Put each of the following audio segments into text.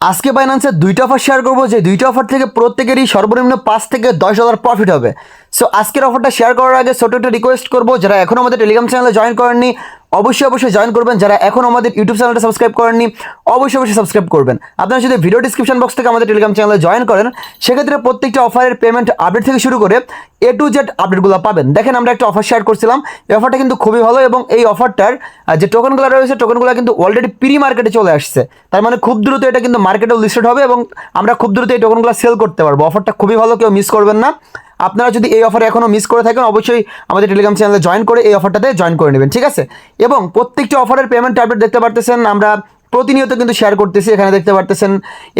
আজকে বাইন্যান্সের দুইটা offer share করব, যে দুইটা অফার থেকে প্রত্যেকেরই সর্বনিম্ন পাঁচ থেকে দশ হাজার প্রফিট হবে। সো আজকের অফারটা শেয়ার করার আগে ছোটো একটা রিকোয়েস্ট করব, যারা এখনও আমাদের টেলিগ্রাম চ্যানেলে জয়েন করেননি অবশ্যই অবশ্যই জয়েন করবেন। যারা এখন আমাদের ইউটিউব চ্যানেলটা সাবস্ক্রাইব করেননি, অবশ্যই অবশ্যই সাবস্ক্রাইব করবেন। আপনারা যদি ভিডিও ডিসক্রিপশন বক্স থেকে আমাদের টেলিগ্রাম চ্যানেলে জয়েন করেন, সেক্ষেত্রে প্রত্যেকটা অফারের পেমেন্ট আপডেট থেকে শুরু করে এ টু জেড আপডেটগুলো পাবেন। দেখেন আমরা একটা অফার শেয়ার করছিলাম। এই অফারটা কিন্তু খুবই ভালো এবং এই অফারটার যে টোকেনগুলো রয়েছে টোকেনগুলো কিন্তু অলরেডি প্রি মার্কেটে চলে আসছে। তার মানে খুব দ্রুত এটা কিন্তু মার্কেটেও লিস্টেড হবে এবং আমরা খুব দ্রুত এই টোকেনগুলো সেল করতে পারব। অফারটা খুবই ভালো, কেউ মিস করবেন না। আপনারা যদি এই অফার এখনও মিস করে থাকেন, অবশ্যই আমাদের টেলিগ্রাম চ্যানেলে জয়েন করে এই অফারটাতে জয়েন করে নেবেন, ঠিক আছে? এবং প্রত্যেকটি অফারের পেমেন্ট আপডেট দেখতে পারতেছেন, আমরা প্রতিনিয়ত কিন্তু শেয়ার করতেছি, এখানে দেখতে পারতেছেন।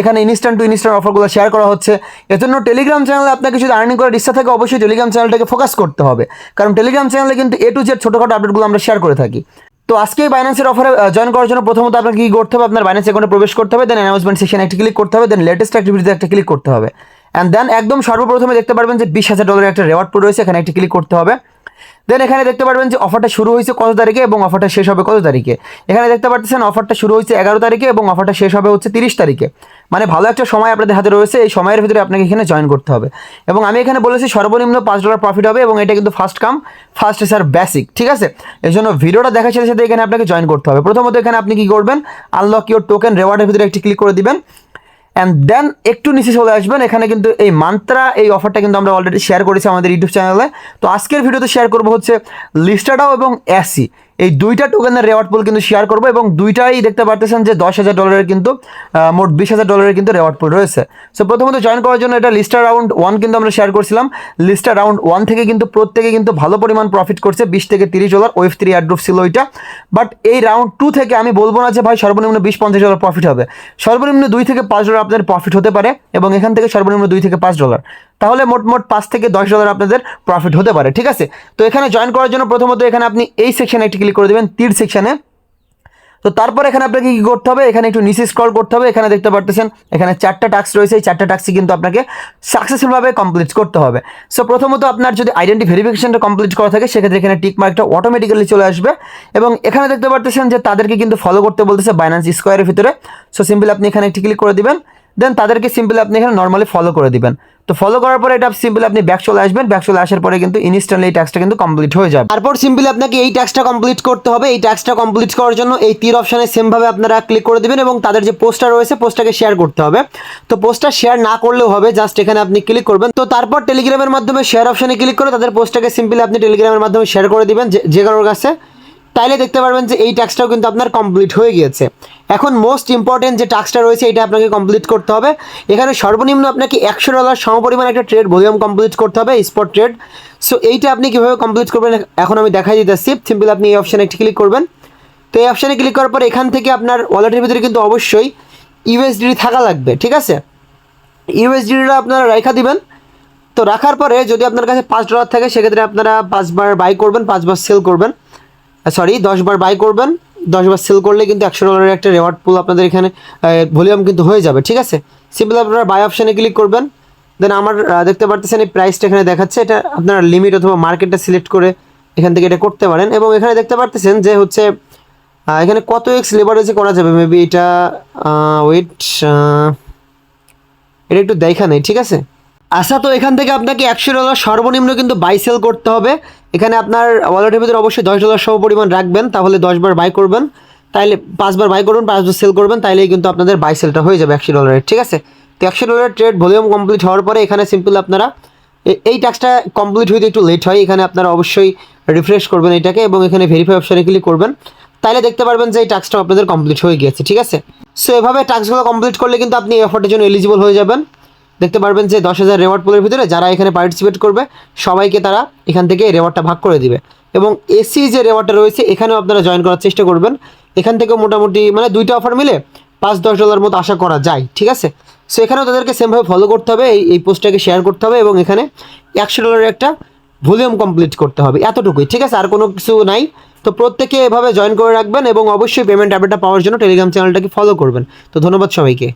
এখানে ইনস্ট্যান্ট টু ইনস্ট্যান্ট অফারগুলো শেয়ার করা হচ্ছে। এজন্য টেলিগ্রাম চ্যানেলে আপনাকে যদি আর্নিং করার ইচ্ছা থাকে, অবশ্যই টেলিগ্রাম চ্যানেলটাকে ফোকাস করতে হবে। কারণ টেলিগ্রাম চ্যানেলে কিন্তু এ টু জেড ছোটোখাটো আপডেটগুলো আমরা শেয়ার করে থাকি। তো আজকে বাইন্যান্সের অফারে জয়েন করার জন্য প্রথমত আপনাকে কি করতে হবে? আপনার বাইন্যান্স অ্যাকাউন্টে প্রবেশ করতে হবে দেন অ্যানাউন্সমেন্ট সেকশনে একটা ক্লিক করতে হবে দেন লেটেস্ট অ্যাক্টিভিটিতে একটা ক্লিক করতে হবে। অ্যান্ড দেন একদম সর্বপ্রথমে দেখতে পারবেন যে বিশ হাজার ডলারের একটা রেওয়ার্ড পুল রয়েছে, এখানে একটা ক্লিক করতে হবে। দেন এখানে দেখতে পারবেন যে অফারটা শুরু হয়েছে কত তারিখে এবং অফারটা শেষ হবে কত তারিখে। এখানে দেখতে পাচ্ছেন অফারটা শুরু হয়েছে এগারো তারিখে এবং অফারটা শেষ হবে হচ্ছে তিরিশ তারিখে। মানে ভালো একটা সময় আপনাদের হাতে রয়েছে, এই সময়ের ভিতরে আপনাকে এখানে জয়েন করতে হবে। এবং আমি এখানে বলেছি সর্বনিম্ন পাঁচ ডলার প্রফিট হবে এবং এটা কিন্তু first come first sir basic ঠিক আছে? এই জন্য ভিডিওটা দেখার সাথে সাথে এখানে আপনাকে জয়েন করতে হবে। প্রথমত এখানে আপনি কি করবেন? আনলক ইউর টোকেন রেওয়ার্ডের ভিতরে একটি ক্লিক করে দিবেন। অ্যান্ড দেন একটু নিচে চলে আসবেন। এখানে কিন্তু এই মান্ত্রা এই অফারটা কিন্তু আমরা অলরেডি শেয়ার করেছি আমাদের ইউটিউব চ্যানেলে তো আজকের ভিডিওতে শেয়ার করব হচ্ছে লিস্টাডাও এবং অ্যাসি এই দুইটা টোকেনের রেওয়ার্ড পুল কিন্তু শেয়ার করব এবং দুইটাই দেখতে পারতেছেন যে দশ হাজার ডলারের কিন্তু মোট বিশ হাজার ডলারের কিন্তু রেওয়ার্ড পুল রয়েছে। সো প্রথমত জয়েন করার জন্য এটা লিস্টার রাউন্ড ওয়ান কিন্তু আমরা শেয়ার করছিলাম। লিস্টার রাউন্ড ওয়ান থেকে কিন্তু প্রত্যেকে কিন্তু ভালো পরিমাণ প্রফিট করছে, বিশ থেকে তিরিশ ডলার ওয়েভ থ্রি অ্যাড্রুপ ছিল ওইটা। বাট এই রাউন্ড টু থেকে আমি বলব না যে ভাই সর্বনিম্ন বিশ, পঞ্চাশ ডলার প্রফিট হবে। সর্বনিম্ন দুই থেকে পাঁচ ডলার আপনাদের প্রফিট হতে পারে এবং এখান থেকে সর্বনিম্ন দুই থেকে পাঁচ ডলার তাহলে মোট মোট পাঁচ থেকে দশ ডলার আপনাদের প্রফিট হতে পারে, ঠিক আছে? তো এখানে জয়েন করার জন্য প্রথমত এখানে আপনি এই সেকশানে একটি ক্লিক করে দেবেন, তীর সেকশানে তো তারপর এখানে আপনাকে কী করতে হবে? এখানে একটু নিচে স্ক্রল করতে হবে, এখানে দেখতে পারতেছেন, এখানে চারটা টাস্ক রয়েছে, এই চারটা টাস্কই কিন্তু আপনাকে সাকসেসফুলভাবে কমপ্লিট করতে হবে। সো প্রথমত আপনার যদি আইডেন্টি ভেরিফিকেশনটা কমপ্লিট করা থাকে, সেক্ষেত্রে এখানে টিক মার্কটা অটোমেটিক্যালি চলে আসবে। এবং এখানে দেখতে পারতেছেন যে তাদেরকে কিন্তু ফলো করতে বলতেছে বাইন্যান্স স্কোয়ারের ভিতরে। সো সিম্পল আপনি এখানে একটি ক্লিক করে দিবেন। দেন তাদেরকে সিম্পলি আপনি এখানে নর্মালি ফলো করে দিবেন। তো ফলো করার পরে এটা সিম্পলি আপনি ব্যাক চলে আসবেন। ব্যাক চলে আসার পরে কিন্তু ইনস্ট্যান্টলি এই ট্যাক্সটা কিন্তু কমপ্লিট হয়ে যাবে। তারপর সিম্পলি আপনাকে এই ট্যাক্সটা কমপ্লিট করতে হবে। এই ট্যাক্সটা কমপ্লিট করার জন্য এই তীর অপশানে সেমভাবে আপনারা ক্লিক করে দিবেন এবং তাদের যে পোস্টার রয়েছে পোস্টটাকে শেয়ার করতে হবে। তো পোস্টটা শেয়ার না করলেও হবে জাস্ট এখানে আপনি ক্লিক করবেন। তো তারপর টেলিগ্রামের মাধ্যমে শেয়ার অপশানে ক্লিক করে তাদের পোস্টটাকে সিম্পলি আপনি টেলিগ্রামের মাধ্যমে শেয়ার করে দিবেন যে কারোর কাছে। তাইলে দেখতে পারবেন যে এই টাস্কটাও কিন্তু আপনার কমপ্লিট হয়ে গিয়েছে। এখন মোস্ট ইম্পর্টেন্ট যে টাস্কটা রয়েছে, এটা আপনাকে কমপ্লিট করতে হবে। এখানে সর্বনিম্ন আপনাকে একশো ডলার সমপরিমাণ একটা ট্রেড ভলিউম কমপ্লিট করতে হবে স্পট ট্রেড সো এইটা আপনি কীভাবে কমপ্লিট করবেন, এখন আমি দেখাই দিতেছি। সিম্পল আপনি এই অপশানে একটি ক্লিক করবেন। তো এই অপশানে ক্লিক করার পর এখান থেকে আপনার ওয়ালেটের ভিতরে কিন্তু অবশ্যই ইউএসডি থাকা লাগবে, ঠিক আছে? ইউএসডিটা আপনারা রেখা দিবেন। তো রাখার পরে যদি আপনার কাছে পাঁচ ডলার থাকে, সেক্ষেত্রে আপনারা পাঁচবার বাই করবেন, পাঁচবার সেল করবেন। সরি দশবার বাই করবেন দশবার সেল করলে কিন্তু একশো ডলারের একটা রেওয়ার্ড পুল আপনাদের এখানে ভলিউম কিন্তু হয়ে যাবে, ঠিক আছে? সিম্পল আপনারা বাই অপশানে ক্লিক করবেন দেন আমার দেখতে পারতেছেন এই প্রাইসটা এখানে দেখাচ্ছে, এটা আপনারা লিমিট অথবা মার্কেটটা সিলেক্ট করে এখান থেকে এটা করতে পারেন, এবং এখানে দেখতে পারতেছেন যে হচ্ছে এখানে কত এক্স লেবারেজে করা যাবে মেবি এটা ওয়েট এটা একটু দেখা নেই, ঠিক আছে? আচ্ছা তো এখান থেকে আপনাকে একশো ডলার সর্বনিম্ন কিন্তু বাই সেল করতে হবে। এখানে আপনার ওয়ালেটের ভিতরে অবশ্যই দশ ডলার সহ পরিমাণ রাখবেন, তাহলে দশবার বাই করবেন। তাইলে পাঁচবার বাই করবেন পাঁচবার সেল করবেন, তাইলেই কিন্তু আপনাদের বাই সেলটা হয়ে যাবে একশো ডলারের ঠিক আছে? তো একশো ডলারের ট্রেড ভলিউম কমপ্লিট হওয়ার পরে এখানে সিম্পল আপনারা এই টাস্কটা কমপ্লিট হইতে একটু লেট হয়, এখানে আপনারা অবশ্যই রিফ্রেশ করবেন এটাকে এবং এখানে ভেরিফাই অপশানে ক্লিক করবেন। তাইলে দেখতে পারবেন যে এই টাস্কটা আপনাদের কমপ্লিট হয়ে গিয়েছে, ঠিক আছে? সো এভাবে টাস্কগুলো কমপ্লিট করলে কিন্তু আপনি এই অফারটার জন্য এলিজিবল হয়ে যাবেন। দেখতে পারবেন যে দশ হাজার রেওয়ার্ড পুলের ভিতরে যারা এখানে পার্টিসিপেট করবে, সবাইকে তারা এখান থেকে রেওয়ার্ডটা ভাগ করে দিবে। এবং এসি যে রেওয়ার্ডটা রয়েছে, এখানেও আপনারা জয়েন করার চেষ্টা করবেন। এখান থেকেও মোটামুটি মানে দুইটা অফার মিলে পাঁচ, দশ ডলার মতো আশা করা যায়, ঠিক আছে? সো এখানেও তাদেরকে সেমভাবে ফলো করতে হবে, এই এই পোস্টটাকে শেয়ার করতে হবে এবং এখানে একশো ডলারের একটা ভলিউম কমপ্লিট করতে হবে, এতটুকুই, ঠিক আছে? আর কোনো কিছু নাই। তো প্রত্যেকে এভাবে জয়েন করে রাখবেন এবং অবশ্যই পেমেন্ট আপডেটটা পাওয়ার জন্য টেলিগ্রাম চ্যানেলটাকে ফলো করবেন। তো ধন্যবাদ সবাইকে।